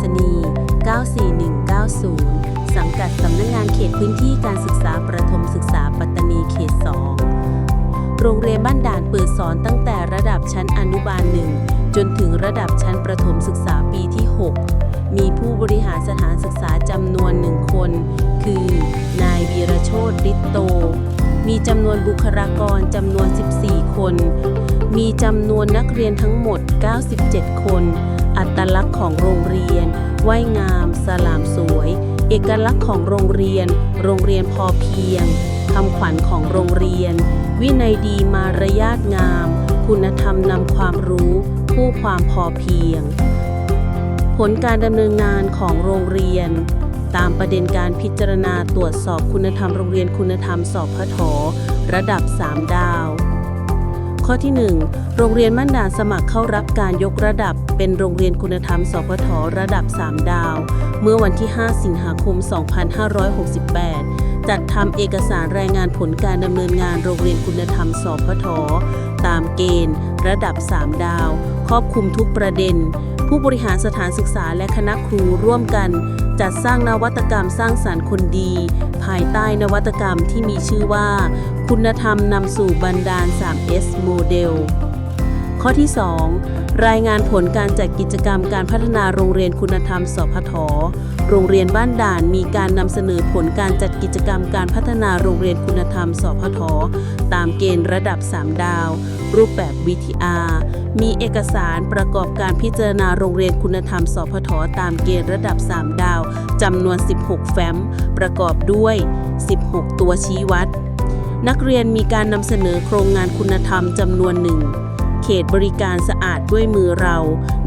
ษณีย์ 94190 สังกัดสำนักงงานเขตพื้นที่การศึกษาประถมศึกษาปัตตานีเขต 2 โรงเรียนบ้านด่านเปิดสอนตั้งแต่ระดับชั้นอนุบาล1จนถึงระดับชั้นประถมศึกษาปีที่ 6 มีผู้บริหารสถานศึกษาจำนวนหนึ่งคน คือ นายวีระโชตฤทธิโต มีจำนวนบุคลากรจำนวน 14 คน มีจำนวนนักเรียนทั้งหมด 97 คน อัตลักษณ์ของโรงเรียนว่ายงาม สลามสวย เอกลักษณ์ของโรงเรียน โรงเรียนพอเพียงคำขวัญของโรงเรียน วินัยดีมารยาทงาม คุณธรรมนำความรู้ผู้ความพอเพียง ผลการดำเนินงานของโรงเรียน ตามประเด็นการพิจารณาตรวจสอบคุณธรรมโรงเรียนคุณธรรมสอบพทระดับ 3 ดาว ข้อที่ 1 โรงเรียนมั่นด่านสมัครเข้ารับการยกระดับ เป็นโรงเรียนคุณธรรมสพทระดับ 3 ดาว เมื่อวันที่ 5 สิงหาคม 2568 จัดทำเอกสารรายงานผลการดำเนินงานโรงเรียนคุณธรรมสพทตามเกณฑ์ ระดับ 3 ดาว ครอบคลุมทุกประเด็น ผู้บริหารสถานศึกษาและคณะครูร่วมกัน จัดสร้างนวัตกรรมสร้างสารรค์คนดี ภายใต้นวัตกรรมที่มีชื่อว่า คุณธรรมนำสู่บันดาล 3S โมเดล ข้อที่ 2 รายงานผลการจัดกิจกรรมการพัฒนาโรงเรียนคุณธรรม สพท โรงเรียนบ้านด่านมีการนำเสนอผลการจัดกิจกรรมการพัฒนาโรงเรียนคุณธรรม สพท ตามเกณฑ์ระดับ 3 ดาว รูปแบบ VTR มีเอกสารประกอบการพิจารณาโรงเรียนคุณธรรม สพท ตามเกณฑ์ระดับ 3 ดาวจำนวน 16 แฟ้ม ประกอบด้วย 16 ตัวชี้วัด นักเรียนมีการนำเสนอโครงงานคุณธรรมจำนวนหนึ่ง เขตบริการสะอาดด้วยมือเรา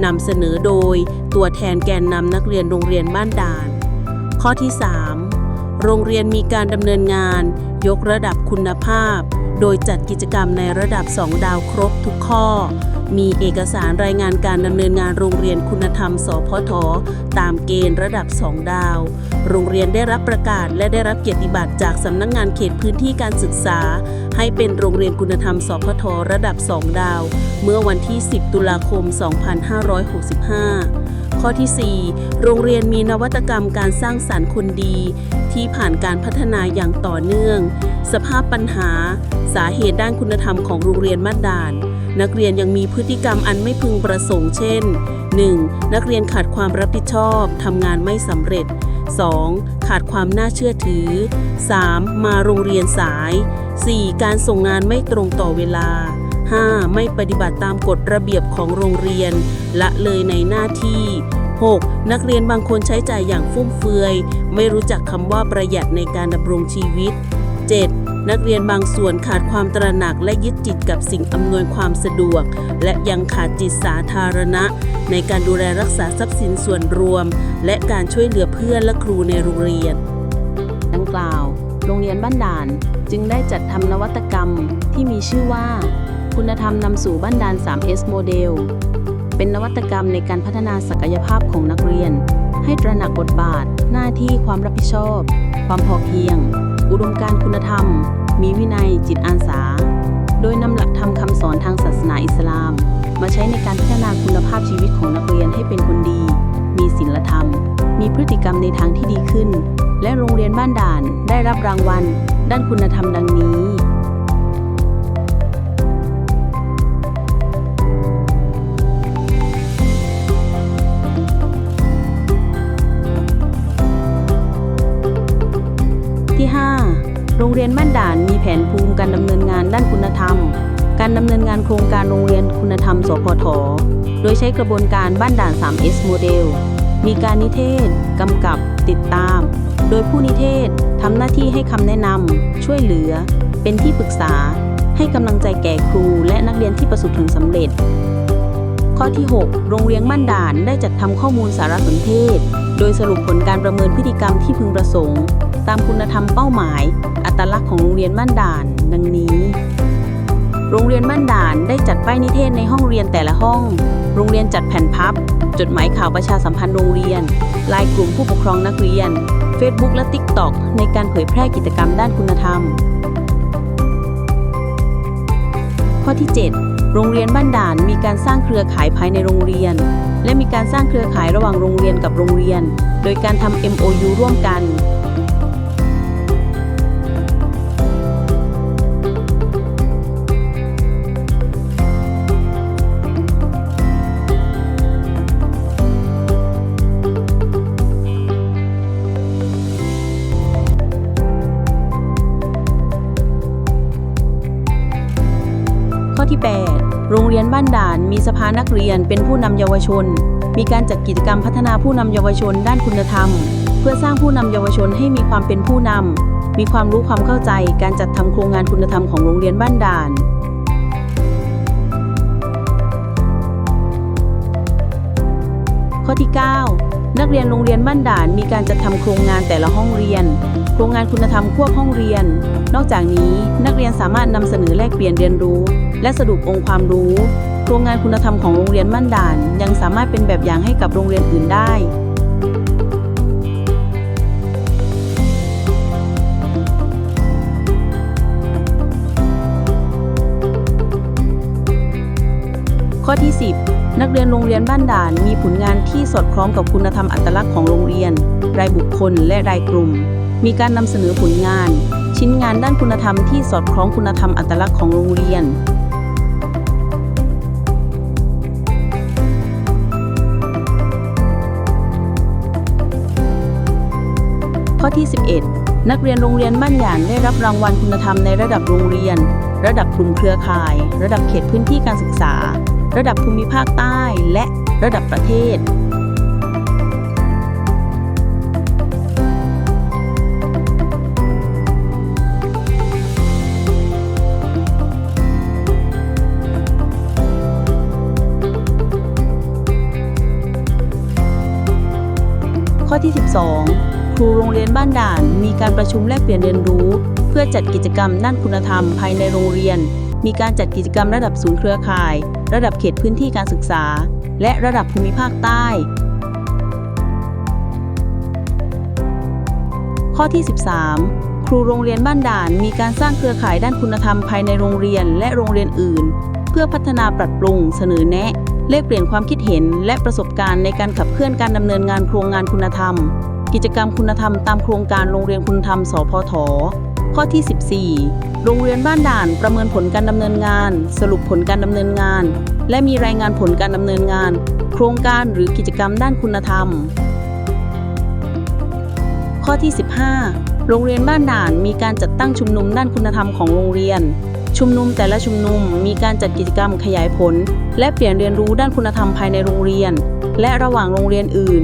นำเสนอโดย ตัวแทนแกนนำนักเรียนโรงเรียนบ้านด่าน ข้อที่ 3 โรงเรียนมีการดำเนินงาน ยกระดับคุณภาพ โดยจัดกิจกรรมในระดับ 2 ดาวครบทุกข้อ มีเอกสารรายงานการดำเนินงานโรงเรียนคุณธรรม สพท ตามเกณฑ์ระดับ 2 ดาว โรงเรียนได้รับประกาศและได้รับเกียรติบัตรจากสำนักงงานเขตพื้นที่การศึกษา ให้เป็นโรงเรียนคุณธรรม สพท ระดับ 2 ดาว เมื่อวันที่ 10 ตุลาคม 2565ข้อที่ 4 โรงเรียนมีนวัตกรรมการสร้างสารรค์คนดี ที่ผ่านการพัฒนาอย่างต่อเนื่อง สภาพปัญหา สาเหตุด้านคุณธรรมของโรงเรียนมาดาน นักเรียนยังมีพฤติกรรมอันไม่พึงประสงค์เช่น 1. นักเรียนขาดความรับผิดชอบทำงานไม่สำเร็จ 2. ขาดความน่าเชื่อถือ 3. มาโรงเรียนสาย 4. การส่งงานไม่ตรงต่อเวลา 5. ไม่ปฏิบัติตามกฎระเบียบของโรงเรียน ละเลยในหน้าที่ 6. นักเรียนบางคนใช้จ่ายอย่างฟุ่มเฟือย ไม่รู้จักคำว่าประหยัดในการดำรงชีวิต 7. นักเรียนบางส่วนขาดความตระหนักและยึดจิตกับสิ่งอำนวยความสะดวก และยังขาดจิตสาธารณะ ในการดูแลรักษาทรัพย์สินส่วนรวม และการช่วยเหลือเพื่อนและครูในโรงเรียน ดังกล่าว โรงเรียนบ้านด่านจึงได้จัดทำนวัตกรรมที่มีชื่อว่า คุณธรรมนำสู่บ้านด่าน 3S โมเดล เป็นนวัตกรรมในการพัฒนาศักยภาพของนักเรียน ให้ตระหนักบทบาท หน้าที่ความรับผิดชอบ ความพอเพียง อุดมการคุณธรรม มีวินัยจิตอาสา โดยนำหลักธรรมคำสอนทางศาสนาอิสลาม มาใช้ในการพัฒนาคุณภาพชีวิตของนักเรียนให้เป็นคนดี มีศีลธรรม มีพฤติกรรมในทางที่ดีขึ้น และโรงเรียนบ้านด่านได้รับรางวัล ด้านคุณธรรมดังนี้ รงเรียนบ้านด่านมีแผนภูมิการดำเนินงานด้านคุณธรรม การดำเนินงานโครงการโรงเรียนคุณธรรม สพท โดยใช้กระบวนการบ้านด่าน 3S โมเดล มีการนิเทศ กำกับ ติดตาม โดยผู้นิเทศทำหน้าที่ให้คำแนะนำ ช่วยเหลือ เป็นที่ปรึกษา ให้กำลังใจแก่ครูและนักเรียนที่ประสบผลสำเร็จ ข้อที่ 6 โรงเรียนบ้านด่านได้จัดทำข้อมูลสารสนเทศ โดยสรุปผลการประเมินพฤติกรรมที่พึงประสงค์ ตามคุณธรรมเป้าหมาย ตลักษณ์ของโรงเรียนบ้านด่าน ดังนี้ โรงเรียนบ้านด่านได้จัดป้ายนิเทศในห้องเรียนแต่ละห้อง โรงเรียนจัดแผ่นพับ จดหมายข่าวประชาสัมพันธ์โรงเรียนลายกลุ่มผู้ปกครองนักเรียน Facebook และ TikTok ในการเผยแพร่กิจกรรมด้านคุณธรรม ข้อที่ 7 โรงเรียนบ้านด่านมีการสร้างเครือข่ายภายในโรงเรียน และมีการสร้างเครือข่ายระหว่างโรงเรียนกับโรงเรียน โดยการทำ MOU ร่วมกัน อที่ 8 โรงเรียนบ้านด่านมีสภานักเรียนเป็นผู้นำเยาวชน มีการจัดกิจกรรมพัฒนาผู้นำเยาวชนด้านคุณธรรม เพื่อสร้างผู้นำเยาวชนให้มีความเป็นผู้นำมีความรู้ความเข้าใจการจัดทำโครงงานคุณธรรมของโรงเรียนบ้านด่านข้อที่ 9 นักเรียนโรงเรียนบ้านด่านมีการจัดทำโครงงานแต่ละห้องเรียน โครงงานคุณธรรมควบห้องเรียน นอกจากนี้นักเรียนสามารถนำเสนอแลกเปลี่ยนเรียนรู้ และสรุปองค์ความรู้ โครงงานคุณธรรมของโรงเรียนบ้านด่าน ยังสามารถเป็นแบบอย่างให้กับโรงเรียนอื่นได้ข้อที่ 10 นักเรียนโรงเรียนบ้านด่านมีผลงานที่สอดคล้องกับคุณธรรมอัตลักษณ์ของโรงเรียน รายบุคคลและรายกลุ่ม มีการนำเสนอผลงาน ชิ้นงานด้านคุณธรรมที่สอดคล้องคุณธรรมอัตลักษณ์ของโรงเรียน ข้อที่ 11 นักเรียนโรงเรียนบ้านหยานได้รับรางวัลคุณธรรมในระดับโรงเรียน ระดับกลุ่มเครือข่าย ระดับเขตพื้นที่การศึกษา ระดับภูมิภาคใต้ และระดับประเทศ ที่ 12 ครูโรงเรียนบ้านด่าน มีการประชุมแลกเปลี่ยนเรียนรู้ เพื่อจัดกิจกรรมด้านคุณธรรมภายในโรงเรียน มีการจัดกิจกรรมระดับศูนย์เครือข่าย ระดับเขตพื้นที่การศึกษา และระดับภูมิภาคใต้ ข้อที่ 13ครูโรงเรียนบ้านด่านมีการสร้างเครือข่ายด้านคุณธรรมภายในโรงเรียนและโรงเรียนอื่น เพื่อพัฒนาปรับปรุงเสนอแนะ แลกเปลี่ยนความคิดเห็นและประสบการณ์ในการขับเคลื่อนการดำเนินงานโครงงานคุณธรรม กิจกรรมคุณธรรมตามโครงการโรงเรียนคุณธรรม สพท ข้อที่ 14 โรงเรียนบ้านด่านประเมินผลการดำเนินงาน สรุปผลการดำเนินงาน และมีรายงานผลการดำเนินงาน โครงการหรือกิจกรรมด้านคุณธรรม ข้อที่ 15 โรงเรียนบ้านด่านมีการจัดตั้งชุมนุมด้านคุณธรรมของโรงเรียน ชุมนุมแต่ละชุมนุมมีการจัดกิจกรรมขยายผล และเปลี่ยนเรียนรู้ด้านคุณธรรมภายในโรงเรียน และระหว่างโรงเรียนอื่น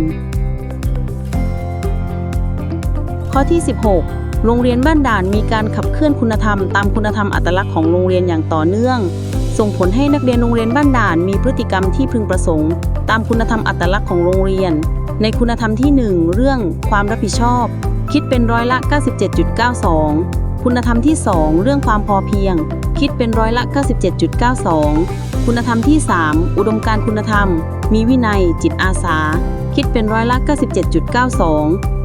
ข้อที่ 16 โรงเรียนบ้านด่านมีการขับเคลื่อนคุณธรรมตามคุณธรรมอัตลักษณ์ของโรงเรียนอย่างต่อเนื่อง ส่งผลให้นักเรียนโรงเรียนบ้านด่านมีพฤติกรรมที่พึงประสงค์ ตามคุณธรรมอัตลักษณ์ของโรงเรียน ในคุณธรรมที่ 1 เรื่องความรับผิดชอบ คิดเป็นร้อยละ 97.92 คุณธรรมที่ 2 เรื่องความพอเพียง คิดเป็นร้อยละ 97.92 คุณธรรมที่ 3 อุดมการคุณธรรม มีวินัย จิตอาสา คิดเป็นร้อยละ 97.92